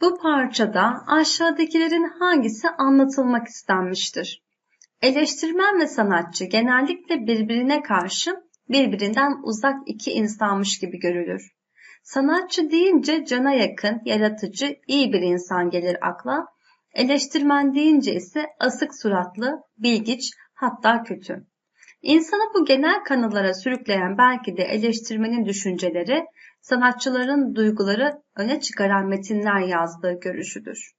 Bu parçada aşağıdakilerin hangisi anlatılmak istenmiştir? Eleştirmen ve sanatçı genellikle birbirine karşı birbirinden uzak iki insanmış gibi görülür. Sanatçı deyince cana yakın, yaratıcı, iyi bir insan gelir akla. Eleştirmen deyince ise asık suratlı, bilgiç, hatta kötü. İnsanı bu genel kanılara sürükleyen belki de eleştirmenin düşünceleri, sanatçıların duyguları öne çıkaran metinler yazdığı görüşüdür.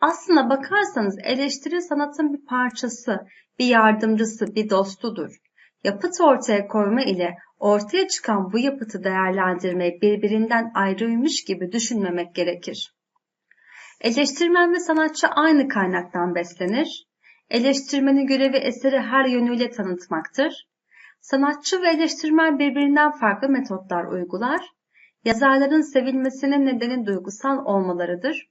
Aslına bakarsanız eleştiri sanatın bir parçası, bir yardımcısı, bir dostudur. Yapıt ortaya koyma ile ortaya çıkan bu yapıtı değerlendirmeyi birbirinden ayrıymış gibi düşünmemek gerekir. Eleştirmen ve sanatçı aynı kaynaktan beslenir. Eleştirmenin görevi eseri her yönüyle tanıtmaktır. Sanatçı ve eleştirmen birbirinden farklı metotlar uygular. Yazarların sevilmesinin nedeni duygusal olmalarıdır.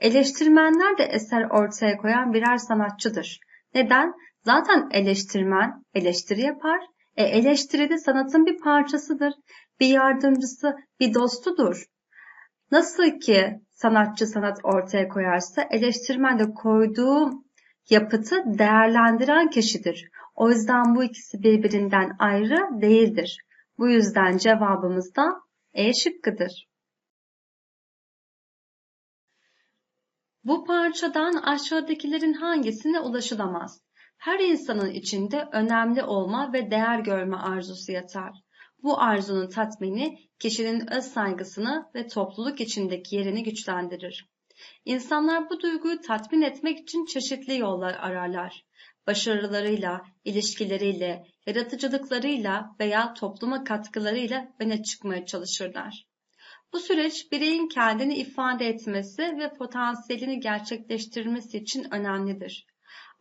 Eleştirmenler de eser ortaya koyan birer sanatçıdır. Neden? Zaten eleştirmen eleştiri yapar. E eleştiri de sanatın bir parçasıdır. Bir yardımcısı, bir dostudur. Nasıl ki sanatçı sanat ortaya koyarsa eleştirmen de koyduğu yapıtı değerlendiren kişidir. O yüzden bu ikisi birbirinden ayrı değildir. Bu yüzden cevabımız da E şıkkıdır. Bu parçadan aşağıdakilerin hangisine ulaşılamaz? Her insanın içinde önemli olma ve değer görme arzusu yatar. Bu arzunun tatmini kişinin öz saygısını ve topluluk içindeki yerini güçlendirir. İnsanlar bu duyguyu tatmin etmek için çeşitli yollar ararlar. Başarılarıyla, ilişkileriyle, yaratıcılıklarıyla veya topluma katkılarıyla öne çıkmaya çalışırlar. Bu süreç bireyin kendini ifade etmesi ve potansiyelini gerçekleştirmesi için önemlidir.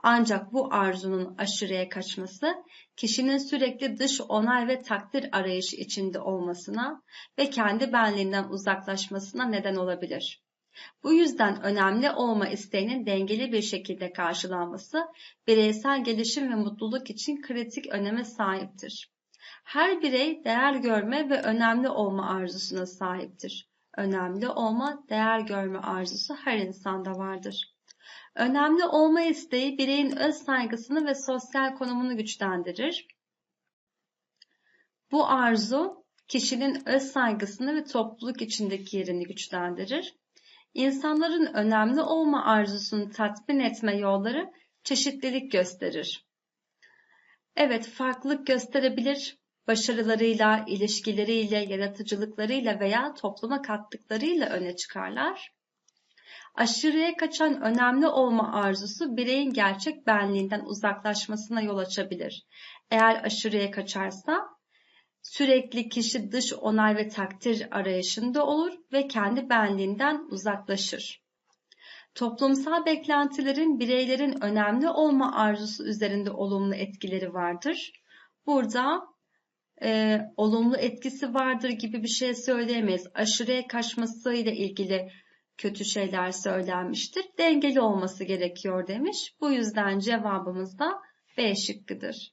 Ancak bu arzunun aşırıya kaçması, kişinin sürekli dış onay ve takdir arayışı içinde olmasına ve kendi benliğinden uzaklaşmasına neden olabilir. Bu yüzden önemli olma isteğinin dengeli bir şekilde karşılanması, bireysel gelişim ve mutluluk için kritik öneme sahiptir. Her birey değer görme ve önemli olma arzusuna sahiptir. Önemli olma, değer görme arzusu her insanda vardır. Önemli olma isteği bireyin öz saygısını ve sosyal konumunu güçlendirir. Bu arzu kişinin öz saygısını ve topluluk içindeki yerini güçlendirir. İnsanların önemli olma arzusunu tatmin etme yolları çeşitlilik gösterir. Evet, farklılık gösterebilir. Başarılarıyla, ilişkileriyle, yaratıcılıklarıyla veya topluma kattıklarıyla öne çıkarlar. Aşırıya kaçan önemli olma arzusu bireyin gerçek benliğinden uzaklaşmasına yol açabilir. Eğer aşırıya kaçarsa sürekli kişi dış onay ve takdir arayışında olur ve kendi benliğinden uzaklaşır. Toplumsal beklentilerin bireylerin önemli olma arzusu üzerinde olumlu etkileri vardır. Burada e, olumlu etkisi vardır gibi bir şey söyleyemeyiz. Aşırıya kaçmasıyla ilgili kötü şeyler söylenmiştir. Dengeli olması gerekiyor demiş. Bu yüzden cevabımız da B şıkkıdır.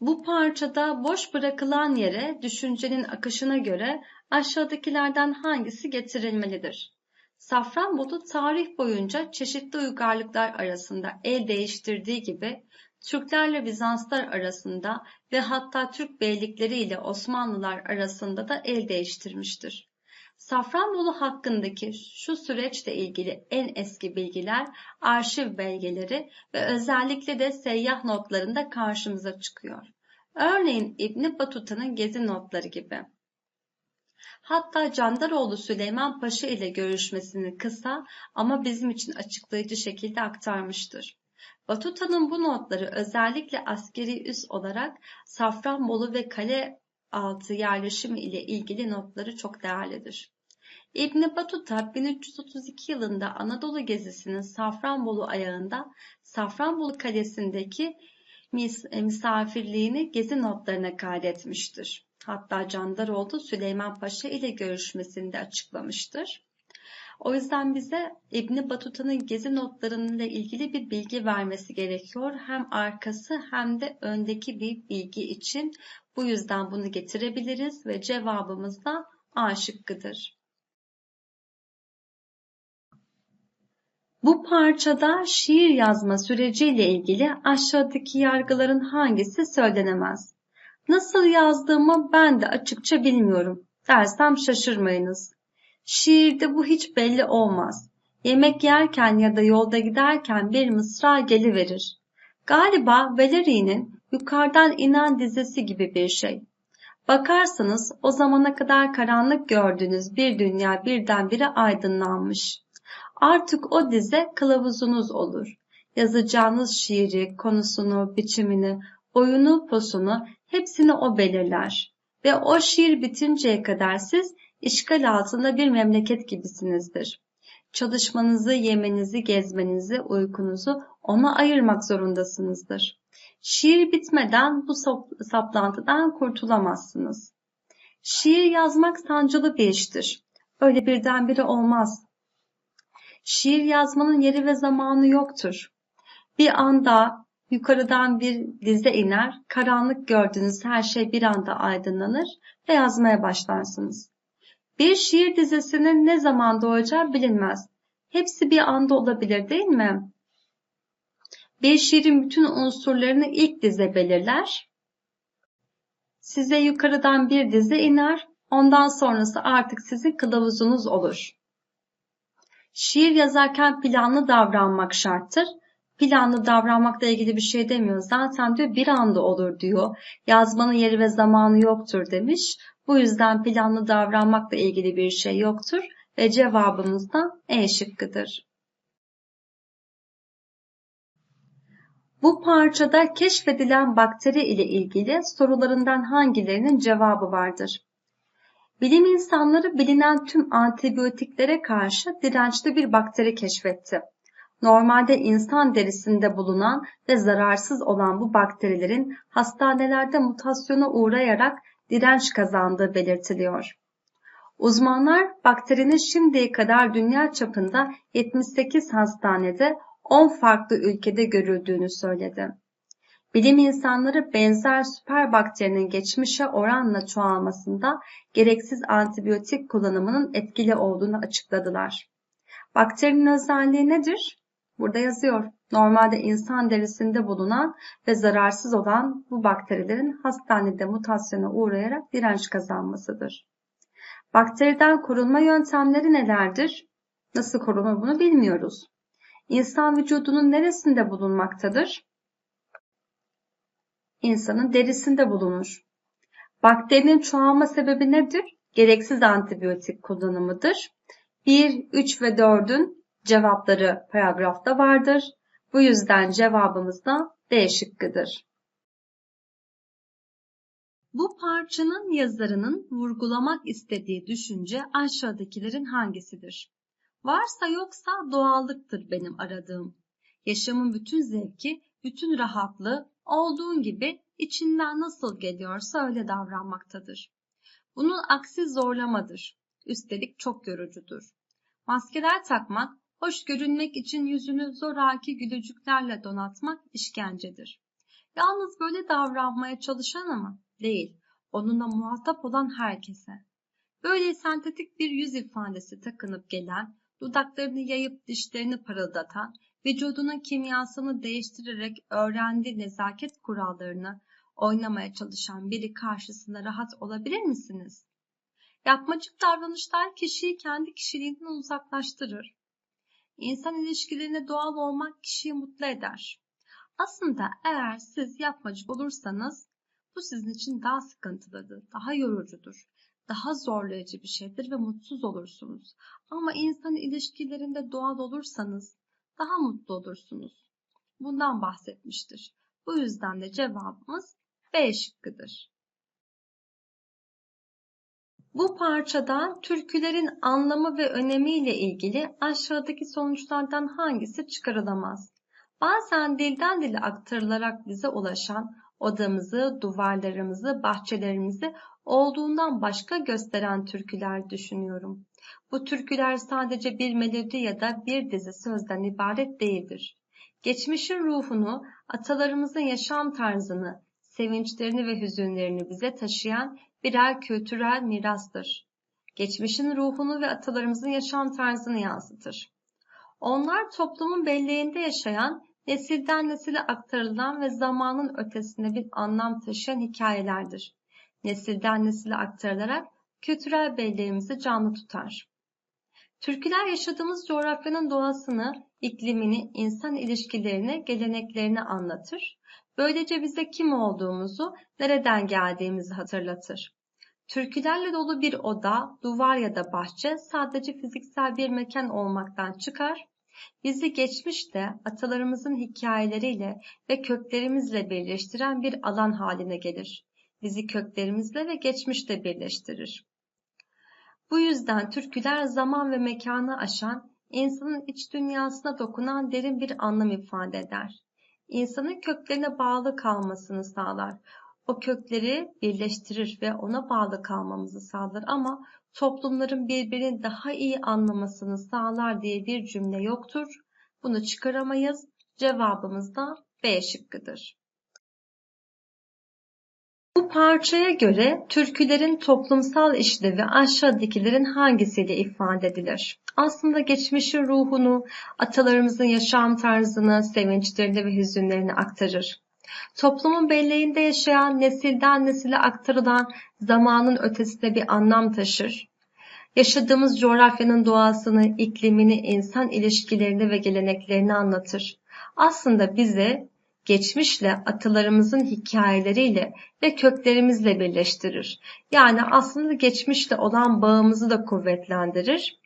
Bu parçada boş bırakılan yere düşüncenin akışına göre aşağıdakilerden hangisi getirilmelidir? Safranbolu tarih boyunca çeşitli uygarlıklar arasında el değiştirdiği gibi Türklerle Bizanslar arasında ve hatta Türk beylikleri ile Osmanlılar arasında da el değiştirmiştir. Safranbolu hakkındaki şu süreçle ilgili en eski bilgiler arşiv belgeleri ve özellikle de seyyah notlarında karşımıza çıkıyor. Örneğin İbni Batuta'nın gezi notları gibi. Hatta Candaroğlu Süleyman Paşa ile görüşmesini kısa ama bizim için açıklayıcı şekilde aktarmıştır. Batuta'nın bu notları özellikle askeri üs olarak Safranbolu ve kale altı yerleşimi ile ilgili notları çok değerlidir. İbni Batuta 1332 yılında Anadolu gezisinin Safranbolu ayağında Safranbolu Kalesi'ndeki e, misafirliğini gezi notlarına kaydetmiştir. Hatta Candaroğlu Süleyman Paşa ile görüşmesinde açıklamıştır. O yüzden bize İbni Batuta'nın gezi notlarıyla ilgili bir bilgi vermesi gerekiyor. Hem arkası hem de öndeki bir bilgi için. Bu yüzden bunu getirebiliriz ve cevabımız da A şıkkıdır. Bu parçada şiir yazma süreciyle ilgili aşağıdaki yargıların hangisi söylenemez? Nasıl yazdığımı ben de açıkça bilmiyorum dersem şaşırmayınız. Şiirde bu hiç belli olmaz. Yemek yerken ya da yolda giderken bir mısra geliverir. Galiba Valeri'nin yukarıdan inen dizesi gibi bir şey. Bakarsanız o zamana kadar karanlık gördüğünüz bir dünya birdenbire aydınlanmış. Artık o dize kılavuzunuz olur. Yazacağınız şiiri, konusunu, biçimini, oyunu, posunu hepsini o belirler. Ve o şiir bitinceye kadar siz işgal altında bir memleket gibisinizdir. Çalışmanızı, yemenizi, gezmenizi, uykunuzu ona ayırmak zorundasınızdır. Şiir bitmeden bu saplantıdan kurtulamazsınız. Şiir yazmak sancılı bir iştir. Öyle birdenbire olmaz. Şiir yazmanın yeri ve zamanı yoktur. Bir anda yukarıdan bir dize iner, karanlık gördüğünüz her şey bir anda aydınlanır ve yazmaya başlarsınız. Bir şiir dizesinin ne zaman doğacağı bilinmez. Hepsi bir anda olabilir değil mi? Bir şiirin bütün unsurlarını ilk dize belirler. Size yukarıdan bir dize iner, ondan sonrası artık sizin kılavuzunuz olur. Şiir yazarken planlı davranmak şarttır. Planlı davranmakla ilgili bir şey demiyor. Zaten diyor bir anda olur diyor. Yazmanın yeri ve zamanı yoktur demiş. Bu yüzden planlı davranmakla ilgili bir şey yoktur ve cevabımız da E şıkkıdır. Bu parçada keşfedilen bakteri ile ilgili sorularından hangilerinin cevabı vardır? Bilim insanları bilinen tüm antibiyotiklere karşı dirençli bir bakteri keşfetti. Normalde insan derisinde bulunan ve zararsız olan bu bakterilerin hastanelerde mutasyona uğrayarak direnç kazandığı belirtiliyor. Uzmanlar bakterinin şimdiye kadar dünya çapında 78 hastanede 10 farklı ülkede görüldüğünü söyledi. Bilim insanları benzer süper bakterinin geçmişe oranla çoğalmasında gereksiz antibiyotik kullanımının etkili olduğunu açıkladılar. Bakterinin özelliği nedir? Burada yazıyor. Normalde insan derisinde bulunan ve zararsız olan bu bakterilerin hastanede mutasyona uğrayarak direnç kazanmasıdır. Bakteriden korunma yöntemleri nelerdir? Nasıl korunur bunu bilmiyoruz. İnsan vücudunun neresinde bulunmaktadır? İnsanın derisinde bulunur. Bakterinin çoğalma sebebi nedir? Gereksiz antibiyotik kullanımıdır. 1, 3 ve 4'ün cevapları paragrafta vardır. Bu yüzden cevabımız da D şıkkıdır. Bu parçanın yazarının vurgulamak istediği düşünce aşağıdakilerin hangisidir? Varsa yoksa doğallıktır benim aradığım. Yaşamın bütün zevki, bütün rahatlığı olduğun gibi içinden nasıl geliyorsa öyle davranmaktadır. Bunun aksi zorlamadır. Üstelik çok yorucudur. Maskeler takmak, hoş görünmek için yüzünü zoraki gülücüklerle donatmak işkencedir. Yalnız böyle davranmaya çalışan ama değil, onunla muhatap olan herkese. Böyle sentetik bir yüz ifadesi takınıp gelen, dudaklarını yayıp dişlerini parıldatan, vücudunun kimyasını değiştirerek öğrendiği nezaket kurallarını oynamaya çalışan biri karşısında rahat olabilir misiniz? Yapmacık davranışlar kişiyi kendi kişiliğinden uzaklaştırır. İnsan ilişkilerine doğal olmak kişiyi mutlu eder. Aslında eğer siz yapmacık olursanız bu sizin için daha sıkıntılıdır, daha yorucudur, daha zorlayıcı bir şeydir ve mutsuz olursunuz. Ama insan ilişkilerinde doğal olursanız daha mutlu olursunuz. Bundan bahsetmiştir. Bu yüzden de cevabımız B şıkkıdır. Bu parçadan türkülerin anlamı ve önemiyle ilgili aşağıdaki sonuçlardan hangisi çıkarılamaz? Bazen dilden dile aktarılarak bize ulaşan odamızı, duvarlarımızı, bahçelerimizi olduğundan başka gösteren türküler düşünüyorum. Bu türküler sadece bir melodi ya da bir dizi sözden ibaret değildir. Geçmişin ruhunu, atalarımızın yaşam tarzını, sevinçlerini ve hüzünlerini bize taşıyan birer kültürel mirastır. geçmişin ruhunu ve atalarımızın yaşam tarzını yansıtır. Onlar toplumun belleğinde yaşayan, nesilden nesile aktarılan ve zamanın ötesinde bir anlam taşıyan hikayelerdir. Nesilden nesile aktarılarak kültürel belleğimizi canlı tutar. Türküler yaşadığımız coğrafyanın doğasını, iklimini, insan ilişkilerini, geleneklerini anlatır. Böylece bize kim olduğumuzu, nereden geldiğimizi hatırlatır. Türkülerle dolu bir oda, duvar ya da bahçe sadece fiziksel bir mekan olmaktan çıkar, bizi geçmişte atalarımızın hikayeleriyle ve köklerimizle birleştiren bir alan haline gelir. Bizi köklerimizle ve geçmişle birleştirir. Bu yüzden türküler zaman ve mekanı aşan, insanın iç dünyasına dokunan derin bir anlam ifade eder. İnsanın köklerine bağlı kalmasını sağlar. O kökleri birleştirir ve ona bağlı kalmamızı sağlar ama toplumların birbirini daha iyi anlamasını sağlar diye bir cümle yoktur. Bunu çıkaramayız. Cevabımız da B şıkkıdır. Bu parçaya göre türkülerin toplumsal işlevi aşağıdakilerin hangisiyle ifade edilir? Aslında geçmişin ruhunu, atalarımızın yaşam tarzını, sevinçlerini ve hüzünlerini aktarır. Toplumun belleğinde yaşayan, nesilden nesile aktarılan zamanın ötesinde bir anlam taşır. Yaşadığımız coğrafyanın doğasını, iklimini, insan ilişkilerini ve geleneklerini anlatır. Aslında bize geçmişle, atalarımızın hikayeleriyle ve köklerimizle birleştirir. Yani aslında geçmişle olan bağımızı da kuvvetlendirir.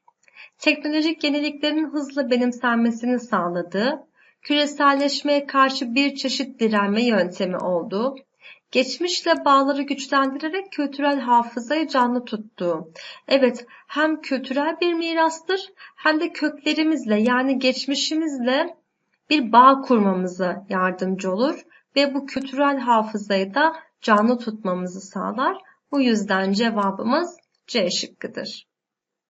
Teknolojik yeniliklerin hızla benimsenmesini sağladığı, küreselleşmeye karşı bir çeşit direnme yöntemi oldu. Geçmişle bağları güçlendirerek kültürel hafızayı canlı tuttu. Evet, hem kültürel bir mirastır hem de köklerimizle yani geçmişimizle bir bağ kurmamıza yardımcı olur ve bu kültürel hafızayı da canlı tutmamızı sağlar. Bu yüzden cevabımız C şıkkıdır.